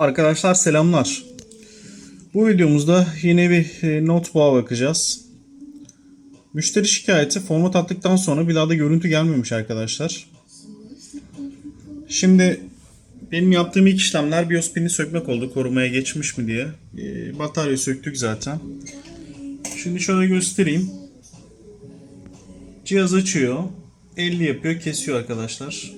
Arkadaşlar selamlar. Bu videomuzda yine bir e, notebook'a bakacağız. Müşteri şikayeti format attıktan sonra bir daha da görüntü gelmemiş arkadaşlar. Şimdi benim yaptığım ilk işlemler BIOS pini sökmek oldu. Korumaya geçmiş mi diye. E, Bataryayı söktük zaten. Şimdi şöyle göstereyim. Cihaz açıyor. 50 yapıyor, kesiyor arkadaşlar.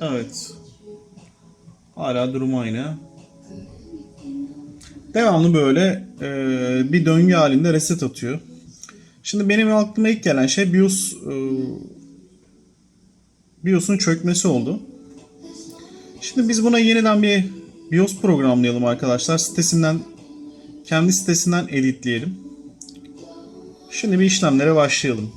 Evet. Hala durum aynı. Devamlı böyle e, bir döngü halinde reset atıyor. Şimdi benim aklıma ilk gelen şey BIOS e, BIOS'un çökmesi oldu. Şimdi biz buna yeniden bir BIOS programlayalım arkadaşlar. Sitesinden kendi sitesinden editleyelim. Şimdi bir işlemlere başlayalım.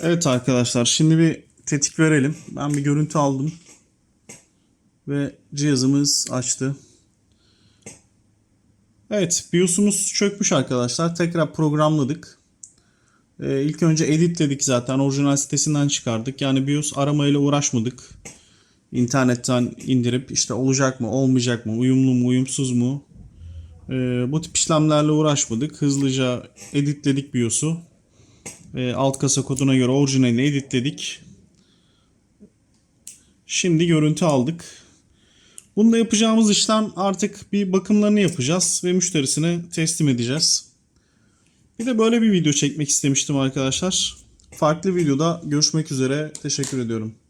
Evet arkadaşlar şimdi bir tetik verelim. Ben bir görüntü aldım. Ve cihazımız açtı. Evet BIOS'umuz çökmüş arkadaşlar. Tekrar programladık. Ee, ilk önce editledik zaten. Orijinal sitesinden çıkardık. Yani BIOS aramayla uğraşmadık. İnternetten indirip işte olacak mı olmayacak mı uyumlu mu uyumsuz mu Ee, bu tip işlemlerle uğraşmadık. Hızlıca editledik BIOS'u. E, alt kasa koduna göre orijinalini editledik. Şimdi görüntü aldık. Bunda yapacağımız işlem artık bir bakımlarını yapacağız ve müşterisine teslim edeceğiz. Bir de böyle bir video çekmek istemiştim arkadaşlar. Farklı videoda görüşmek üzere. Teşekkür ediyorum.